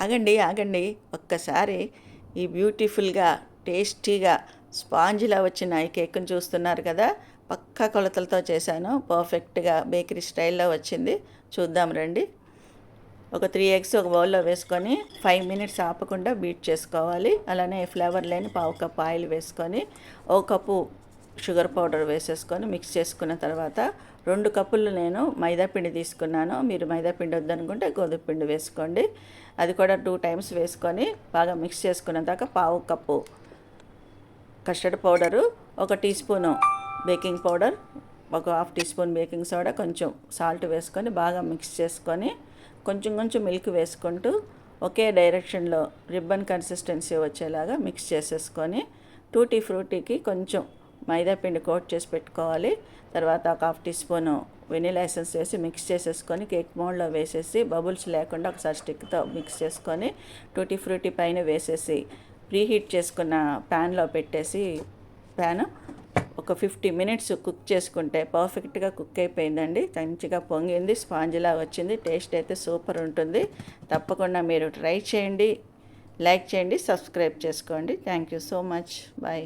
ఆగండి ఆగండి. ఒక్కసారి ఈ బ్యూటిఫుల్గా టేస్టీగా స్పాంజ్లా వచ్చిన ఈ కేక్ని చూస్తున్నారు కదా? పక్కా కొలతలతో చేశాను. పర్ఫెక్ట్గా బేకరీ స్టైల్లో వచ్చింది. చూద్దాం రండి. ఒక త్రీ ఎగ్స్ ఒక బౌల్లో వేసుకొని ఫైవ్ మినిట్స్ ఆపకుండా బీట్ చేసుకోవాలి. అలానే ఫ్లేవర్ లేని పావు కప్ ఆయిల్ వేసుకొని ఒక కప్పు షుగర్ పౌడర్ వేసేసుకొని మిక్స్ చేసుకున్న తర్వాత రెండు కప్పులు నేను మైదా పిండి తీసుకున్నాను. మీరు మైదా పిండి వద్దనుకుంటే గోధుమ పిండి వేసుకోండి. అది కూడా టూ టైమ్స్ వేసుకొని బాగా మిక్స్ చేసుకున్న దాకా పావు కప్పు కస్టర్డ్ పౌడరు ఒక టీ స్పూను బేకింగ్ పౌడర్ ఒక half teaspoon baking soda కొంచెం సాల్ట్ వేసుకొని బాగా మిక్స్ చేసుకొని కొంచెం కొంచెం మిల్క్ వేసుకుంటూ ఒకే డైరెక్షన్లో రిబ్బన్ కన్సిస్టెన్సీ వచ్చేలాగా మిక్స్ చేసేసుకొని టూటీ ఫ్రూటీకి కొంచెం మైదా పిండి కోట్ చేసి పెట్టుకోవాలి. తర్వాత ఒక half tea spoon vanilla essence వేసి మిక్స్ చేసేసుకొని కేక్ మోడ్లో వేసేసి బబుల్స్ లేకుండా ఒకసారి స్టిక్తో మిక్స్ చేసుకొని టూటీ ఫ్రూటీ పైన వేసేసి ప్రీహీట్ చేసుకున్న ప్యాన్లో పెట్టేసి ప్యాన్ ఒక ఫిఫ్టీ మినిట్స్ కుక్ చేసుకుంటే పర్ఫెక్ట్గా కుక్ అయిపోయిందండి. మంచిగా పొంగింది స్పాంజ్లా వచ్చింది టేస్ట్ అయితే సూపర్ ఉంటుంది. తప్పకుండా మీరు ట్రై చేయండి లైక్ చేయండి సబ్స్క్రైబ్ చేసుకోండి. Thank you so much. Bye.